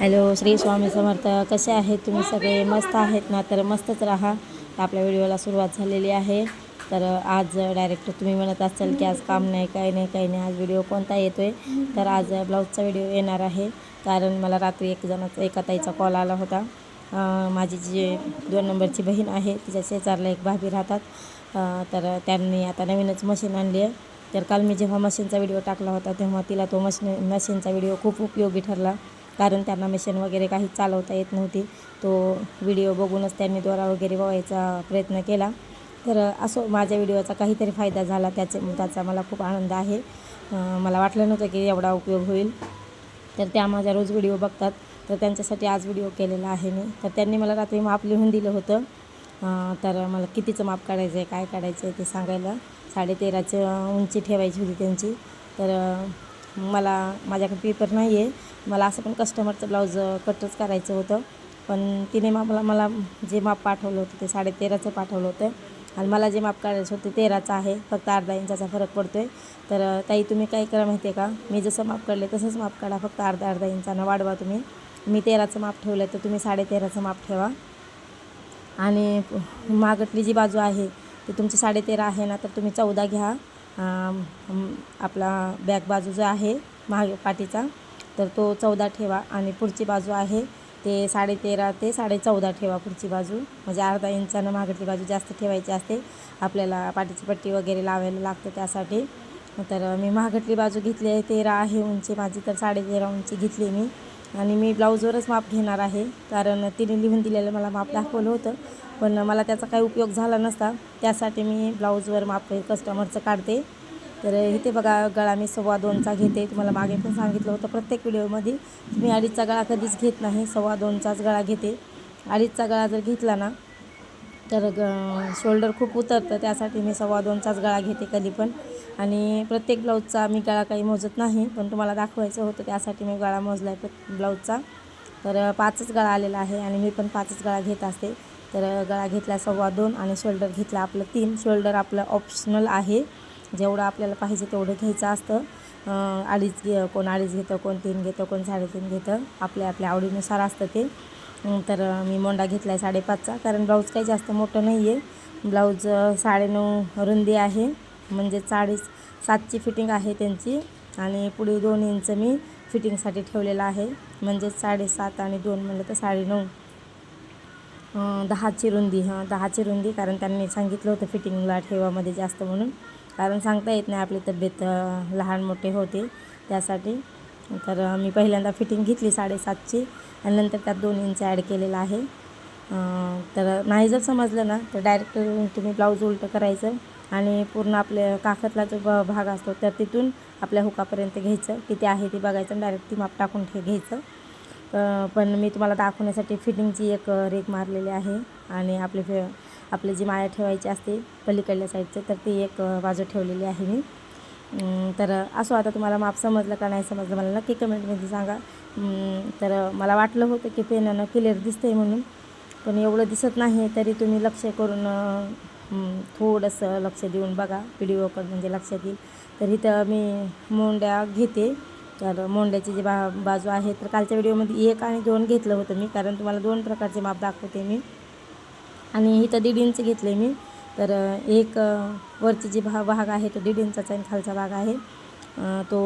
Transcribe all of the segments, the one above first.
Hello Shri Swami Samarth. कसे आहेत तुम्ही सगळे? मस्त आहेत ना? तर मस्तच राहा. आपल्या व्हिडिओला सुरुवात झालेली आहे. तर आज डायरेक्ट तुम्ही म्हणत असाल की आज काम नाही काही नाही काही नाही. आज व्हिडिओ कोणता येतो आहे तर आज ब्लाऊजचा व्हिडिओ येणार आहे. कारण मला रात्री एक जणाचा एका ताईचा कॉल आला होता. माझी जी दोन नंबरची बहीण आहे तिच्या शेजारला एक भाभी राहतात. तर त्यांनी आता नवीनच मशीन आणली आहे. तर काल मी जेव्हा मशीनचा व्हिडिओ टाकला होता तेव्हा तिला तो मशीन मशीनचा व्हिडिओ खूप उपयोगी ठरला. कारण त्यांना मशीन वगैरे काही चालवता येत नव्हती. तो व्हिडिओ बघूनच त्यांनी दोरा वगैरे ववायचा प्रयत्न केला. तर असो माझ्या व्हिडिओचा काहीतरी फायदा झाला त्याचे त्याचा मला खूप आनंद आहे. मला वाटलं नव्हतं की एवढा उपयोग होईल. तर त्या माझ्या रोज व्हिडिओ बघतात. तर त्यांच्यासाठी आज व्हिडिओ केलेला आहे मी. तर त्यांनी मला रात्री माप लिहून दिलं होतं. तर मला कितीचं माप काढायचं आहे काय काढायचं आहे ते सांगायला. साडेतेराचं उंची ठेवायची होती त्यांची. तर मला माझ्याकडे पेपर नाही आहे मला असं पण कस्टमरचं ब्लाऊज कटच करायचं होतं. पण तिने मला मला जे माप पाठवलं होतं ते साडेतेराचं पाठवलं होतं. आणि मला जे माप काढायचं होतं तेराचं आहे. फक्त अर्धा इंचाचा फरक पडतो आहे तर ताई तुम्ही काय करा माहिती आहे का? मी जसं माप काढले तसंच माप काढा. फक्त अर्धा अर्धा इंचानं वाढवा तुम्ही. मी तेराचं माप ठेवलं तर तुम्ही साडेतेराचं माप ठेवा. आणि मागटली जी बाजू आहे ती तुमची साडेतेरा आहे ना तर तुम्ही चौदा घ्या. आपला बॅक बाजू जो आहे मागे पाठीचा तर तो चौदा ठेवा आणि पुढची बाजू आहे ते साडेतेरा ते साडे चौदा ठेवा पुढची बाजू. म्हणजे अर्धा इंचानं मागटली बाजू जास्त ठेवायची असते. आपल्याला पाठीची पट्टी वगैरे लावायला लागतं त्यासाठी. तर मी महागटली बाजू घेतली आहे तेरा आहे उंची माझी तर साडेतेरा उंची घेतली मी. आणि मी ब्लाऊजवरच माप घेणार आहे कारण तिने लिहून दिलेलं मला माप दाखवलं होतं. पण मला त्याचा काही उपयोग झाला नसता. त्यासाठी मी ब्लाऊजवर माप कस्टमरचं काढते. तर इथे बघा गळा मी सव्वा दोनचा घेते. तुम्हाला मागे पण सांगितलं होतं प्रत्येक व्हिडिओमध्ये. मी अडीचचा गळा कधीच घेत नाही सव्वा दोनचाच गळा घेते. अडीचचा गळा जर घेतला ना तर ग शोल्डर खूप उतरतं त्यासाठी मी सव्वा दोनचाच गळा घेते कधी पण. आणि प्रत्येक ब्लाऊजचा मी गळा काही मोजत नाही पण तुम्हाला दाखवायचं होतं त्यासाठी मी गळा मोजला आहे प्रत्येक ब्लाऊजचा. तर पाचच गळा आलेला आहे आणि मी पण पाचच गळा घेत असते. तर गळा घेतला सव्वा दोन आणि शोल्डर घेतला आपलं तीन. शोल्डर आपलं ऑप्शनल आहे. जेवढं आपल्याला पाहिजे तेवढं घ्यायचं असतं. अडीच घे कोण अडीच घेतं कोण तीन घेतं कोण साडेतीन घेतं. आपल्या आपल्या आवडीनुसार असतं ते. तर मी मोंडा घेतला आहे साडेपाचचा. कारण ब्लाऊज काही जास्त मोठं नाही आहे ब्लाऊज साडेनऊ रुंदी आहे. म्हणजे साडेच सातची फिटिंग आहे त्यांची. आणि पुढे दोन इंच मी फिटिंगसाठी ठेवलेलं आहे. म्हणजेच साडेसात आणि दोन म्हणलं तर साडेनऊ. दहाची रुंदी हां दहाची रुंदी. कारण त्यांनी सांगितलं होतं फिटिंगला ठेवामध्ये जास्त म्हणून. कारण सांगता येत नाही आपली तब्येत लहान मोठे होते त्यासाठी. तर मी पहिल्यांदा फिटिंग घेतली साडेसातची आणि नंतर त्यात दोन इंच ॲड केलेलं आहे. तर नाही जर समजलं ना तर डायरेक्ट तुम्ही ब्लाऊज उलटं करायचं आणि पूर्ण आपल्या काखतला जो ब भाग असतो तर तिथून आपल्या हुकापर्यंत घ्यायचं. किती आहे ते बघायचं आणि डायरेक्ट ती माप टाकून ठे घ्यायचं. पण मी तुम्हाला दाखवण्यासाठी फिटिंगची एक रेक मारलेली आहे आणि आपले फे आपली जी माया ठेवायची असते पलीकडल्या साईडचं तर ती एक बाजू ठेवलेली आहे मी. तर असो आता तुम्हाला माप समजलं का नाही समजलं मला नक्की कमेंटमध्ये सांगा. तर मला वाटलं होतं की पेनानं क्लिअर दिसतंय म्हणून पण एवढं दिसत नाही तरी तुम्ही लक्ष करून थोडंसं लक्ष देऊन बघा. व्हिडिओकडे म्हणजे लक्षात येईल. तर इथं मी मोंड्या घेते. तर मोंड्याची जी बा बाजू आहे तर कालच्या व्हिडिओमध्ये एक आणि दोन घेतलं होतं मी कारण तुम्हाला दोन प्रकारचे माप दाखवते मी. आणि इथं दीड इंच घेतले मी. तर एक वरची जी भा भाग आहे तो दीड इंचाचा आणि खालचा भाग आहे. तो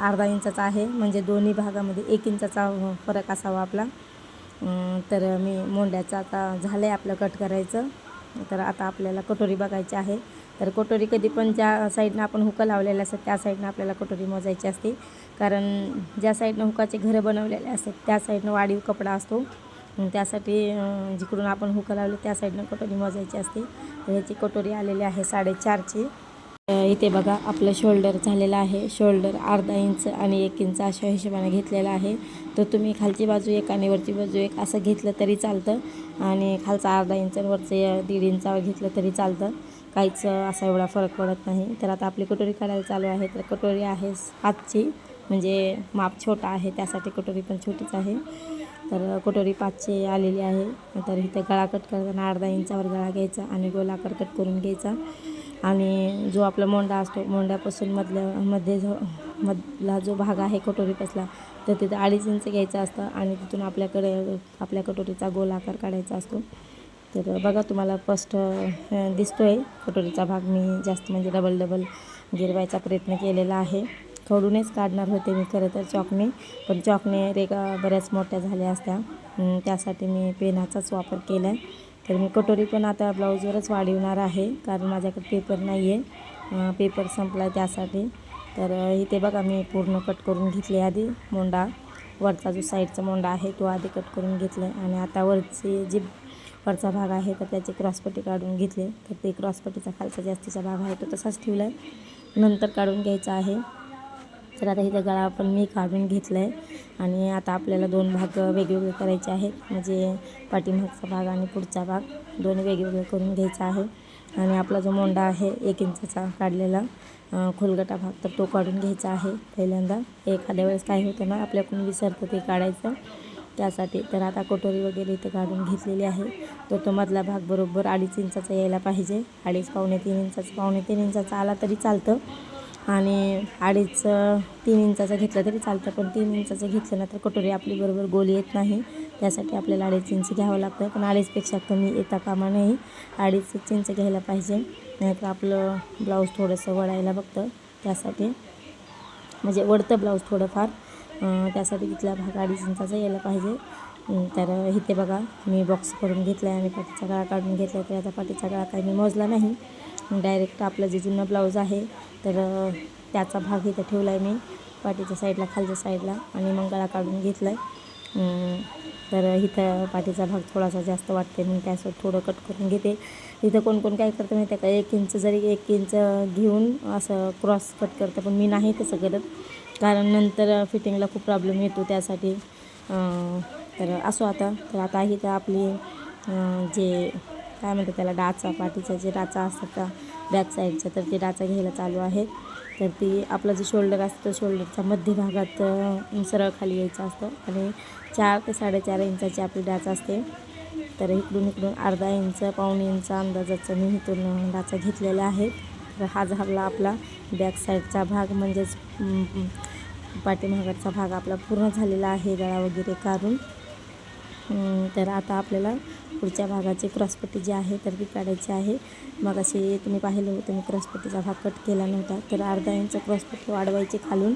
अर्धा इंचाचा आहे. म्हणजे दोन्ही भागामध्ये एक इंचाचा फरक असावा आपला. तर मी मोंड्याचं आता झालं आहे आपलं कट करायचं. तर आता आपल्याला कटोरी बघायची आहे. तर कटोरी कधी पण ज्या साईडनं आपण हुकं लावलेलं असतात त्या साईडनं आपल्याला कटोरी मोजायची असते. कारण ज्या साईडनं हुकाचे घरं बनवलेले असतात त्या साईडनं वाढीव कपडा असतो. त्यासाठी जिकडून आपण हुकं लावले त्या साईडनं कटोरी मोजायची असते. तर ह्याची कटोरी आलेली आहे साडेचारची. इथे बघा आपलं शोल्डर झालेलं आहे. शोल्डर अर्धा इंच आणि एक इंच अशा हिशोबाने घेतलेला आहे. तर तुम्ही खालची बाजू एक आणि वरची बाजू एक असं घेतलं तरी चालतं. आणि खालचा अर्धा इंच वरचं दीड इंचावर घेतलं तरी चालतं. काहीच असा एवढा फरक पडत नाही. तर आता आपली कटोरी काढायला चालू आहे. तर कटोरी आहे हातची म्हणजे माप छोटा आहे. त्यासाठी कटोरी पण छोटीच आहे. तर कटोरी पाचशे आलेली आहे. तर इथं गळा कट करताना अर्धा इंचावर गळा घ्यायचा आणि गोलाकार कट करून घ्यायचा. आणि जो आपला मोंडा असतो मोंड्यापासून मधल्या मध्ये जो मधला जो भाग आहे कटोरीपासला तर तिथं अडीच इंच घ्यायचं असतं आणि तिथून आपल्याकडे आपल्या कटोरीचा गोलाकार काढायचा असतो. तर बघा तुम्हाला फर्स्ट दिसतो आहे कटोरीचा भाग मी जास्त म्हणजे डबल डबल गिरवायचा प्रयत्न केलेला आहे. खडूनच काढणार होते मी खरं तर चॉकने. पण चॉकने रेगा बऱ्याच मोठ्या झाल्या असत्या. त्यासाठी मी पेनाचाच वापर केला आहे तर मी कटोरी पण आता ब्लाऊजवरच वाढवणार आहे कारण माझ्याकडे पेपर नाही आहे पेपर संपला आहे त्यासाठी. तर इथे बघा मी पूर्ण कट करून घेतले आधी मोंडा. वरचा जो साईडचा मोंडा आहे तो आधी कट करून घेतला आणि आता वरची जी वरचा भाग आहे तर त्याची क्रॉसपट्टी काढून घेतली. तर ते क्रॉसपट्टीचा खालचा जास्तीचा भाग आहे तो तसाच ठेवला आहे नंतर काढून घ्यायचा आहे. तर आता इथं गळा पण मी काढून घेतला आहे आणि आता आपल्याला दोन भाग वेगवेगळे करायचे आहेत. म्हणजे पाठीमागचा भाग आणि पुढचा भाग. दोन्ही वेगवेगळे करून घ्यायचा आहे. आणि आपला जो मोंडा आहे एक इंचाचा काढलेला खोलगटा भाग तर तो काढून घ्यायचा आहे पहिल्यांदा. एखाद्या वेळेस काय होतं ना आपल्याकडून विसरतं ते काढायचं. त्यासाठी तर आता कटोरी वगैरे इथं काढून घेतलेली आहे. तर तो मधला भाग बरोबर अडीच इंचाचा यायला पाहिजे. अडीच पावणे तीन इंचाचा पावणे तीन इंचाचा आला तरी चालतं. आणि अडीच तीन इंचाचा घेतलं तरी चालतं पण तीन इंचाचं घेतलं ना तर कटोरी आपली बरोबर गोल येत नाही. त्यासाठी आपल्याला अडीच इंच घ्यावं लागतं पण अडीचपेक्षा कमी येता कामा नाही. अडीच इंच घ्यायला पाहिजे नाहीतर आपलं ब्लाऊज थोडंसं वळायला बघतं. त्यासाठी म्हणजे वडतं ब्लाऊज थोडंफार त्यासाठी तिथला भाग अडीच इंचाचा यायला पाहिजे. तर इथे बघा मी बॉक्स करून घेतला आहे आणि पाठीचा गळा काढून घेतला आहे तर आता पाठीचा गळा काही मी मोजला नाही. डायरेक्ट आपलं जे जुना ब्लाऊज आहे तर त्याचा भाग इथं ठेवला आहे मी पाठीच्या साईडला खालच्या साईडला आणि मग गळा काढून घेतला आहे तर इथं पाठीचा भाग थोडासा जास्त वाटते मग त्यासोबत थोडं कट करून घेते. इथं कोण कोण काय करतं माहिती आहे का एक इंच जरी एक इंच घेऊन असं क्रॉस कट करतं पण मी नाही तसं करत. कारण नंतर फिटिंगला खूप प्रॉब्लेम येतो त्यासाठी. तर असो आता तर आता इथं आपली जे काय म्हणतात त्याला डाचा पाठीचा जे डाचा असतात का बॅक साईडचा तर ते डाचा घ्यायला चालू आहे. तर ती आपला जो शोल्डर असतं शोल्डरच्या मध्य भागात सरळ खाली यायचं असतं. आणि चार ते साडेचार इंचाची आपली डाच असते. तर इकडून इकडून अर्धा इंच पाऊण इंच अंदाजाचं मी इथून डाचा घेतलेला आहे. तर हा झाला आपला बॅक साईडचा भाग म्हणजेच पाठीमागाचा पाठीमागचा भाग आपला पूर्ण झालेला आहे गळा वगैरे काढून. तर आता आपल्याला पुढच्या भागाची क्रॉसपट्टी जी आहे तर ती काढायची आहे. मग अशी तुम्ही पाहिलं होतं मी क्रॉसपट्टीचा भाग कट केला नव्हता. तर अर्धा इंच क्रॉसपट्टी वाढवायची खालून.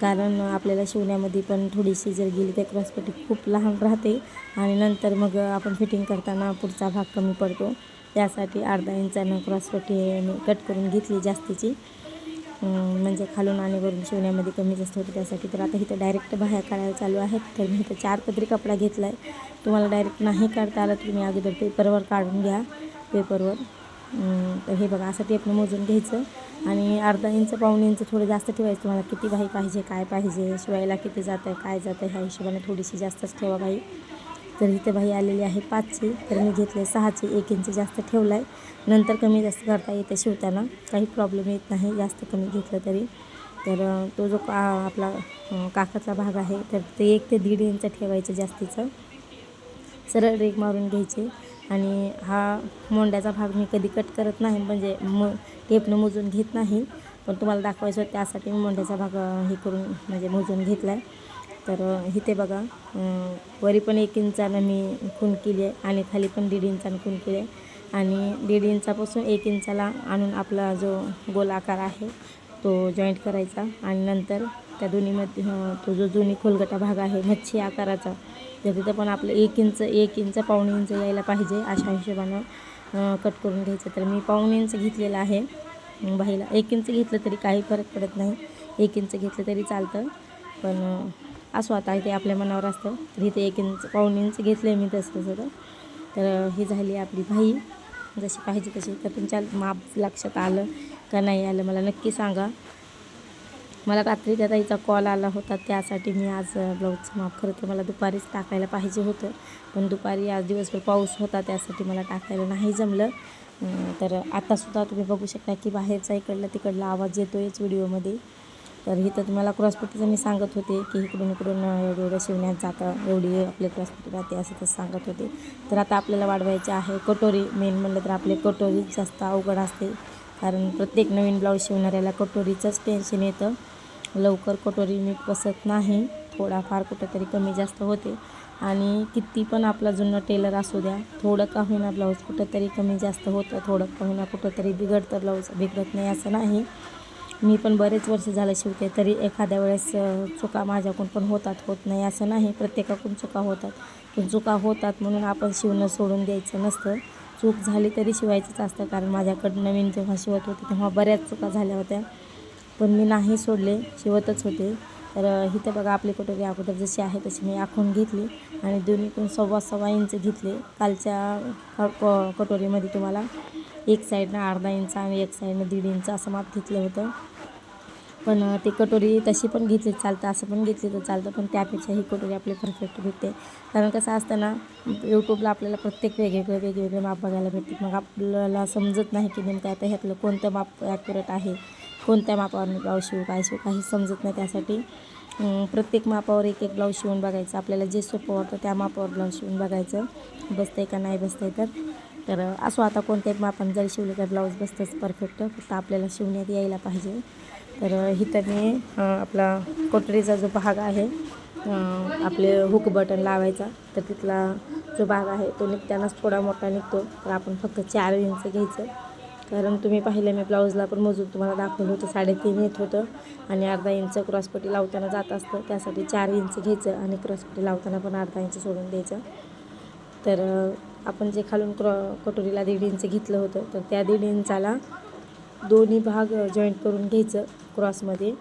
कारण आपल्याला शिवण्यामध्ये पण थोडीशी जर गेली तर क्रॉसपट्टी खूप लहान राहते आणि नंतर मग आपण फिटिंग करताना पुढचा भाग कमी पडतो. त्यासाठी अर्धा इंचानं क्रॉसपट्टी मी कट करून घेतली जास्तीची. म्हणजे खालून आणि वरून शिवण्यामध्ये कमी जास्त होते त्यासाठी. तर आता इथं डायरेक्ट बाह्या काढायला चालू आहेत. तर मी इथं चार पदरी कपडा घेतला आहे तुम्हाला डायरेक्ट नाही काढता आलं तुम्ही अगोदर पेपरवर काढून घ्या पेपरवर तर हे बघा असं टेपनं मोजून घ्यायचं. आणि अर्धा इंच पाऊण इंच थोडं जास्त ठेवायचं. तुम्हाला किती बाही पाहिजे काय पाहिजे शिवायला किती जातं आहे काय जातं आहे ह्या हिशोबाने थोडीशी जास्तच ठेवा बाई. तर इथे बाई आलेली आहे पाचची तर मी घेतले सहाचे एक इंच जास्त ठेवला आहे नंतर कमी जास्त करता येते शिवताना. काही प्रॉब्लेम येत नाही. जास्त कमी घेतलं तरी. तर तो जो का आपला काकाचा भाग आहे तर ते एक ते दीड इंच ठेवायचं जास्तीचं. सरळ रेग मारून घ्यायचे. आणि हा मोंड्याचा भाग मी कधी कट करत नाही. म्हणजे म टेपनं मोजून घेत नाही. पण तुम्हाला दाखवायचं होतं त्यासाठी मी मोंड्याचा भाग हे करून म्हणजे मोजून घेतला आहे तर इथे बघा वरी पण एक इंचानं मी खून केली आहे आणि खाली पण दीड इंचानं खून केली आहे. आणि दीड इंचापासून एक इंचाला आणून आपला जो गोल आकार आहे तो जॉईंट करायचा. आणि नंतर त्या दोन्हीमध्ये तो जो जुनी खोलगटा भाग आहे मच्छी आकाराचा तर तिथं पण आपलं एक इंच एक इंच पाऊण इंच यायला पाहिजे अशा हिशोबानं कट करून घ्यायचं. तर मी पाऊण इंच घेतलेलं आहे. बाईला एक इंच घेतलं तरी काही फरक पडत नाही. एक इंच घेतलं तरी चालतं. पण असो आता इथे आपल्या मनावर असतं. तर इथे एक इंच पाऊण इंच घेतलं आहे मी तसं तसं. तर ही झाली आपली भाई. जशी पाहिजे तशी तर तुमच्या माप लक्षात आलं का नाही आलं मला नक्की सांगा. मला रात्री त्या ताईचा कॉल आला होता. त्यासाठी मी आज ब्लाऊजचं माप खरं तर मला दुपारीच टाकायला पाहिजे होतं. पण दुपारी आज दिवसभर पाऊस होता. त्यासाठी मला टाकायला नाही जमलं. तर आत्तासुद्धा तुम्ही बघू शकता की बाहेरचा इकडला तिकडला आवाज येतो आहेच व्हिडिओमध्ये. तर इथं तुम्हाला क्रॉसपट्टीचं मी सांगत होते की इकडून इकडून एवढं एवढं शिवण्यात जातं एवढी आपले क्रॉसपट्टी राहते असं तसं सांगत होते. तर आता आपल्याला वाढवायचे आहे कटोरी मेन म्हणलं तर आपले कटोरी जास्त अवघड असते. कारण प्रत्येक नवीन ब्लाऊज शिवणाऱ्याला कटोरीचंच टेन्शन येतं. लवकर कटोरी मी बसत नाही थोडाफार कुठंतरी कमी जास्त होते. आणि किती पण आपला जुनं टेलर असू द्या थोडं का होईना ब्लाऊज कुठंतरी कमी जास्त होतं थोडं का होईना कुठंतरी बिघडतं ब्लाऊज बिघडत नाही असं नाही. मी पण बरेच वर्ष झालं शिवते तरी एखाद्या वेळेस चुका माझ्याकडून पण होतात होत नाही असं नाही. प्रत्येकाकडून चुका होतात. पण चुका होतात म्हणून आपण शिवणं सोडून द्यायचं नसतं. चूक झाली तरी शिवायचंच असतं कारण माझ्याकडं नवीन जेव्हा शिवत होते तेव्हा बऱ्याच चुका झाल्या होत्या. पण मी नाही सोडले शिवतच होते. तर इथं बघा आपली कटोरी अगोदर जशी आहे तशी मी आखून घेतली आणि दोन्हीकडून सव्वा सव्वा इंच घेतले. कालच्या क- कटोरीमध्ये तुम्हाला. एक साईडनं अर्धा इंच आणि एक साईडनं दीड इंच असं माप घेतलं होतं. पण ती कटोरी तशी पण घेतली चालतं असं पण घेतली तर चालतं पण त्यापेक्षा ही कटोरी आपली परफेक्ट भेटते कारण कसं असतं ना यूट्यूबला आपल्याला प्रत्येक वेगवेगळे वेगवेगळे माप बघायला भेटते मग आपल्याला समजत नाही की नेमकं आता ह्यातलं कोणतं माप ॲक्युरेट आहे कोणत्या मापावर मी ब्लाऊज शिवू काय शिवू काही समजत नाही त्यासाठी. प्रत्येक मापावर एक एक ब्लाऊज शिवून बघायचं. आपल्याला जे सोपं वाटतं त्या मापावर ब्लाऊज शिवून बघायचं. बसतंय का नाही बसतंय तर. तर असो आता कोणत्याही आपण जरी शिवलं तर ब्लाऊज बसतंच परफेक्ट फक्त आपल्याला शिवण्यात यायला पाहिजे. तर इथं मी आपला कोटरीचा जो भाग आहे आपले हुक बटन लावायचा तर तिथला जो भाग आहे तो निघतानाच थोडा मोठा निघतो. तर आपण फक्त चार इंच घ्यायचं. कारण तुम्ही पाहिलं मी ब्लाऊजला पण मोजून तुम्हाला दाखवलं होतं साडेतीन येत होतं. आणि अर्धा इंच क्रॉसपट्टी लावताना जात असतं त्यासाठी चार इंच घ्यायचं आणि क्रॉसपट्टी लावताना पण अर्धा इंच सोडून द्यायचं. तर आपण जे खालून क्रॉ कटोरीला दीड इंच घेतलं होतं तर त्या दीड इंचाला दोन्ही भाग जॉईंट करून घ्यायचं क्रॉसमध्ये.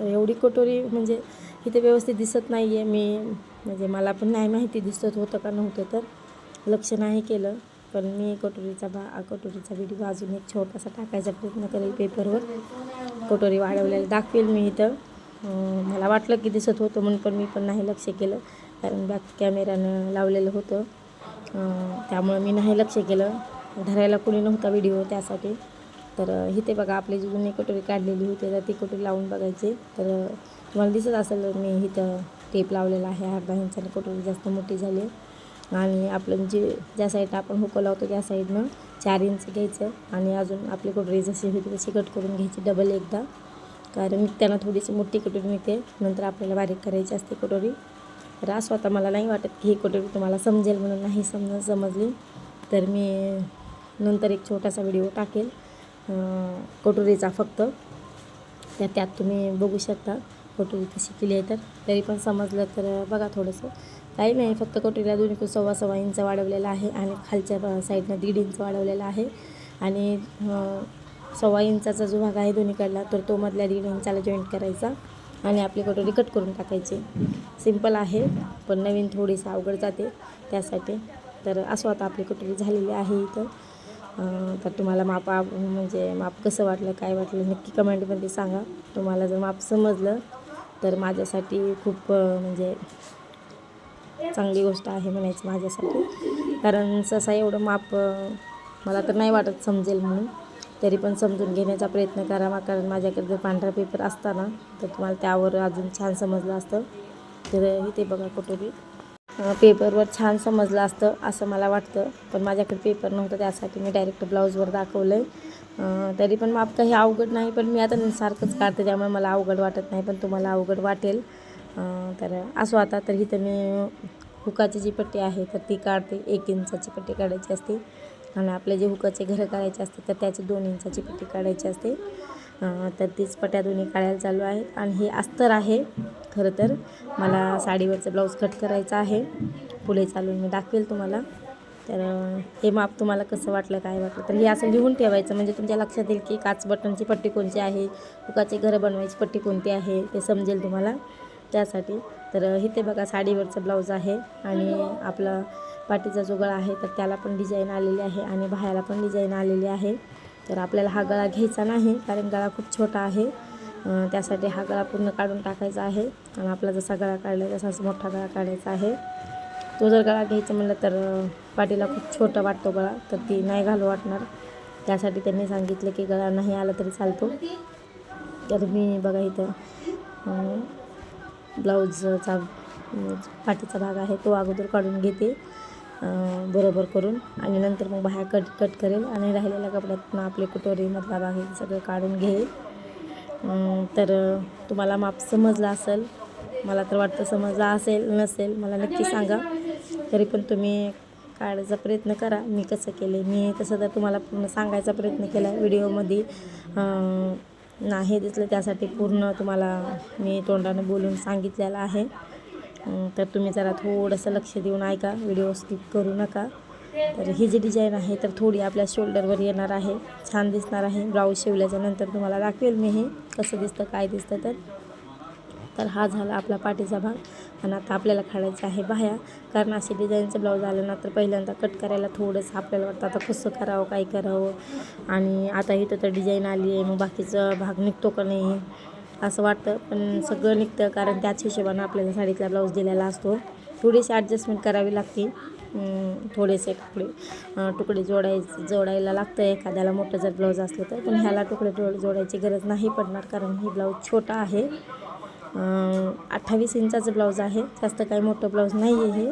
एवढी कटोरी म्हणजे इथे व्यवस्थित दिसत नाही आहे मी म्हणजे मला पण नाही माहिती दिसत होतं का नव्हतं तर लक्ष नाही केलं. पण मी कटोरीचा भा कटोरीचा व्हिडिओ अजून एक छोटासा टाकायचा प्रयत्न करेल पेपरवर. कटोरी वाढवलेली दाखवेल मी इथं. मला वाटलं की दिसत होतं म्हणून पण मी पण नाही लक्ष केलं कारण बॅक कॅमेऱ्यानं लावलेलं होतं. त्यामुळं मी नाही लक्ष केलं. धरायला कोणी नव्हता व्हिडिओ त्यासाठी. तर इथे बघा आपली जी जुनी कटोरी काढलेली होती तर ती कटोरी लावून बघायची. तर तुम्हाला दिसत असेल मी इथं टेप लावलेला आहे. अर्धा इंचाने कटोरी जास्त मोठी झाली. आणि आपलं जे ज्या साईडनं आपण हुकं लावतो त्या साईडनं चार इंच घ्यायचं. आणि अजून आपली कटोरी जशी होती तशी कट करून घ्यायची डबल एकदा. कारण त्यांना थोडीशी मोठी कटोरी निघते नंतर आपल्याला बारीक करायची असते कटोरी रास होता मला नाही वाटत की ही कुठे तुम्हाला समजेल म्हणून नाही समज समजली. तर मी नंतर एक छोटासा व्हिडिओ टाकेल कटोरीचा फक्त. तर त्यात तुम्ही बघू शकता कटोरी कशी केली आहे तर. तरी पण समजलं तर बघा थोडंसं. काही नाही फक्त कटोरीला दोन्ही सव्वा सव्वा इंच वाढवलेला आहे आणि खालच्या साईडनं दीड इंच वाढवलेला आहे. आणि सव्वा इंचाचा जो भाग आहे दोन्हीकडला तर तो मधल्या दीड इंचाला जॉईंट करायचा. आणि आपली कटोरी कट करून टाकायची. सिंपल आहे पण नवीन थोडीसं अवघड जाते त्यासाठी. तर असं आता आपली कटोरी झालेली आहे इथं. तर तुम्हाला माप म्हणजे माप कसं वाटलं काय वाटलं नक्की कमेंटमध्ये सांगा. तुम्हाला जर माप समजलं तर माझ्यासाठी खूप म्हणजे चांगली गोष्ट आहे म्हणायची माझ्यासाठी. कारण ससा एवढं माप मला तर नाही वाटत समजेल म्हणून. तरी पण समजून घेण्याचा प्रयत्न करावा कारण माझ्याकडे जर पांढरा पेपर असताना तर तुम्हाला त्यावर अजून छान समजलं असतं. तर इथे बघा कटोरी पेपरवर छान समजलं असतं असं मला वाटतं. पण माझ्याकडे पेपर नव्हतं त्यासाठी मी डायरेक्ट ब्लाऊजवर दाखवलं आहे तरी पण माप काही अवघड नाही पण मी आता सारखंच काढते त्यामुळे मला अवघड वाटत नाही पण तुम्हाला अवघड वाटेल. तर असो आता तर इथं मी हुकाची जी पट्टी आहे तर ती काढते. एक इंचाची पट्टी काढायची असते. आणि आपले जे हुकाचे घरं काढायचे असते तर त्याची दोन इंचाची पट्टी काढायची असते. तर तीच पट्या दोन्ही काढायला चालू आहेत. आणि हे अस्तर आहे खरं तर. मला साडीवरचं ब्लाऊज कट करायचा आहे. पुढे चालून मी दाखवेल तुम्हाला. तर हे माप तुम्हाला कसं वाटलं काय वाटलं तर हे असं लिहून ठेवायचं. म्हणजे तुमच्या लक्षात येईल की काच बटनची पट्टी कोणती आहे हुकाचे घरं बनवायची पट्टी कोणती आहे ते समजेल तुम्हाला. त्यासाठी. तर इथे बघा साडीवरचं ब्लाऊज आहे आणि आपला पाठीचा जो गळा आहे तर त्याला पण डिझाईन आलेली आहे आणि बाहेरला पण डिझाईन आलेली आहे. तर आपल्याला हा गळा घ्यायचा नाही कारण गळा खूप छोटा आहे. त्यासाठी हा गळा पूर्ण काढून टाकायचा आहे आणि आपला जसा गळा काढला तसाच मोठा गळा काढायचा आहे. तो जर गळा घ्यायचा म्हणलं तर पाठीला खूप छोटा वाटतो गळा तर ती नाही घालू वाटणार. त्यासाठी त्यांनी सांगितलं की गळा नाही आला तरी चालतो. तर मी बघा इथं ब्लाऊजचा पाठीचा भाग आहे तो अगोदर काढून घेते बरोबर करून. आणि नंतर मग बाहेर कट कट करेल आणि राहिलेल्या कपड्यात आपले कटोरीमधला भाग हे सगळं काढून घेईल. तर तुम्हाला माप समजलं असेल मला तर वाटतं समजला असेल नसेल मला नक्की सांगा. तरी पण तुम्ही काढायचा प्रयत्न करा. मी कसं केले मी तसं तर तुम्हाला पूर्ण सांगायचा प्रयत्न केला व्हिडिओमध्ये. नाही दिसलं त्यासाठी पूर्ण तुम्हाला मी तोंडानं बोलून सांगितलेलं आहे. तर तुम्ही जरा थोडंसं लक्ष देऊन ऐका व्हिडिओ स्किप करू नका. तर ही जी डिझाईन आहे तर थोडी आपल्या शोल्डरवर येणार आहे छान दिसणार आहे. ब्लाऊज शिवल्याच्या नंतर तुम्हाला दाखवेल मी हे कसं दिसतं काय दिसतं तर. तर हा झाला आपला पाठीचा भाग. आणि आता आपल्याला काढायचा आहे बाह्या कारण असे डिझाईनचं ब्लाऊज आलं ना तर पहिल्यांदा कट करायला थोडंसं आपल्याला वाटतं आता कसं करावं काय करावं. आणि आता इथं तर डिझाईन आली आहे मग बाकीचा भाग निघतो का नाही असं वाटतं. पण सगळं निघतं कारण त्याच हिशोबानं आपल्याला साडीतला ब्लाऊज दिलेला असतो. थोडीशी ॲडजस्टमेंट करावी लागते थोडेसे कपडे तुकडे जोडायचे जोडायला लागतं. एखाद्याला मोठं जर ब्लाऊज असलं तर. पण ह्याला तुकडे जोड जोडायची गरज नाही पडणार कारण ही ब्लाऊज छोटा आहे. अठ्ठावीस इंचाचं ब्लाऊज आहे. जास्त काही मोठं ब्लाऊज नाही आहे हे.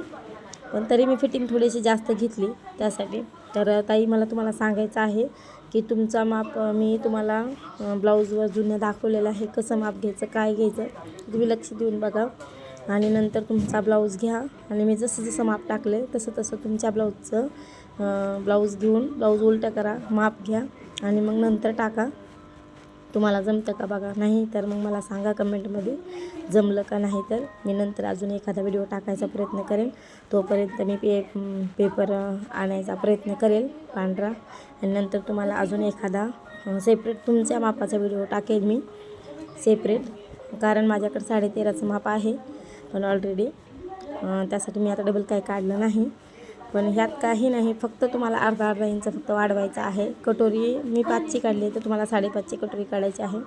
पण तरी मी फिटिंग थोडीशी जास्त घेतली त्यासाठी. तर ताई मला तुम्हाला सांगायचं आहे की तुमचा माप मी तुम्हाला ब्लाऊजवर जुन्या दाखवलेलं आहे. कसं माप घ्यायचं काय घ्यायचं तुम्ही लक्ष देऊन बघा. आणि नंतर तुमचा ब्लाऊज घ्या. आणि मी जसं जसं माप टाकले तसं तसं तुमच्या ब्लाऊजचं ब्लाऊज घेऊन ब्लाऊज उलटं करा माप घ्या. आणि मग नंतर टाका. तुम्हाला जमतं का बघा? नाही तर मग मला सांगा कमेंटमध्ये. जमलं का नाही तर. मी नंतर अजून एखादा व्हिडिओ टाकायचा प्रयत्न करेन. तोपर्यंत मी पे पेपर आणायचा प्रयत्न करेल पांढरा. आणि नंतर तुम्हाला अजून एखादा सेपरेट तुमच्या मापाचा व्हिडिओ टाकेल मी. सेपरेट कारण माझ्याकडे साडेतेराचं माप आहे. पण ऑलरेडी त्यासाठी मी आता डबल काय काढलं नाही. पण ह्यात काही नाही फक्त तुम्हाला अर्धा अर्धा इंच फक्त वाढवायचं आहे. कटोरी मी पाचची काढली तर तुम्हाला साडेपाचची कटोरी काढायची आहे.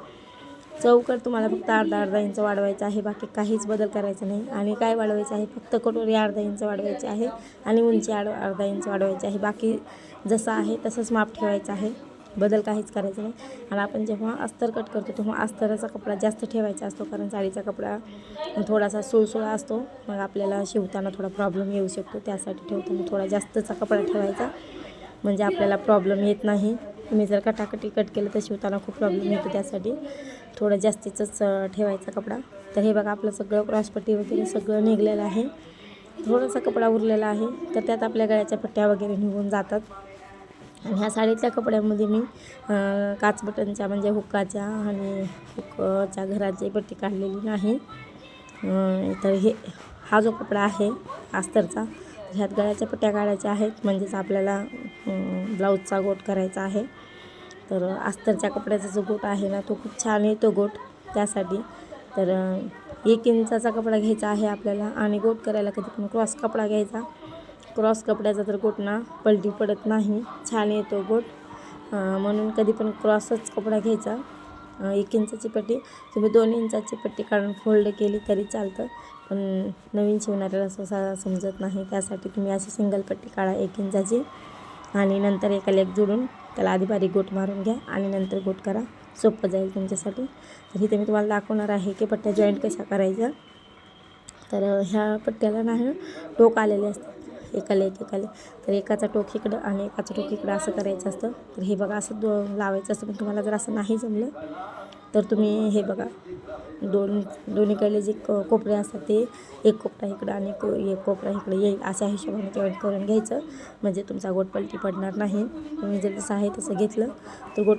चौकट तुम्हाला फक्त अर्धा अर्धा इंच वाढवायचं आहे बाकी काहीच बदल करायचा नाही. आणि काय वाढवायचं आहे? फक्त कटोरी अर्धा इंच वाढवायची आहे आणि उंची आड अर्धा इंच वाढवायची आहे. बाकी जसं आहे तसंच माप ठेवायचं आहे. बदल काहीच करायचं नाही. आणि आपण जेव्हा अस्तर कट करतो तेव्हा अस्तराचा कपडा जास्त ठेवायचा असतो. कारण साडीचा कपडा थोडासा सुळसुळा असतो. मग आपल्याला शिवताना थोडा प्रॉब्लेम येऊ शकतो. त्यासाठी ठेवताना थोडा जास्तचा कपडा ठेवायचा. म्हणजे आपल्याला प्रॉब्लेम येत नाही. तुम्ही जर कटाकटी कट केलं तर शिवताना खूप प्रॉब्लेम येतो त्यासाठी. थोडं जास्तीचंच ठेवायचा कपडा. तर हे बघा आपलं सगळं क्रॉसपट्टी वगैरे सगळं निघलेलं आहे. थोडासा कपडा उरलेला आहे. तर त्यात आपल्या गळ्याच्या पट्ट्या वगैरे निघून जातात. आणि ह्या साडीतल्या कपड्यामध्ये मी काच बटनच्या म्हणजे हुक्काच्या आणि हुकच्या घराची पट्टी काढलेली नाही तर हे हा जो कपडा आहे अस्तरचा ह्यात गळ्याच्या पट्ट्या काढायच्या आहेत. म्हणजेच आपल्याला ब्लाऊजचा गोट करायचा आहे. तर अस्तरच्या कपड्याचा जो गोट आहे ना तो खूप छान येतो गोट त्यासाठी. तर एक इंचाचा कपडा घ्यायचा आहे आपल्याला आणि गोट करायला कधी पण क्रॉस कपडा घ्यायचा. क्रॉस कपड्याचा तर गोट ना पलटी पडत नाही. छान येतो गोट म्हणून कधी पण क्रॉसच कपडा घ्यायचा. एक इंचाची पट्टी. तुम्ही दोन इंचाची पट्टी काढून फोल्ड केली तरी चालतं. पण नवीन शिवणाऱ्याला असं समजत नाही. त्यासाठी तुम्ही अशी सिंगल पट्टी काढा एक इंचाची. आणि नंतर एका लेग जोडून त्याला आधी बारीक गोट मारून घ्या आणि नंतर गोट करा. सोपं जाईल तुमच्यासाठी. तर इथे मी तुम्हाला दाखवणार आहे की पट्ट्या जॉईंट कशा करायच्या. तर ह्या पट्ट्याला नाही टोक आलेले असतात. एकाला एक एकाला तर एकाचा टोक इकडं आणि एकाचं टोक इकडं असं करायचं असतं. तर हे बघा असं दो लावायचं असतं. पण तुम्हाला जर असं नाही जमलं तर तुम्ही हे बघा. दोन दोन्हीकडले जे क कोपरे असतात ते एक कोपरा इकडं आणि को एक कोपरा इकडे. येईल अशा हिशोबाने जॉईंट करून घ्यायचं. म्हणजे तुमचा गोटपलटी पडणार नाही. तुम्ही जर जसं आहे तसं घेतलं तर गोट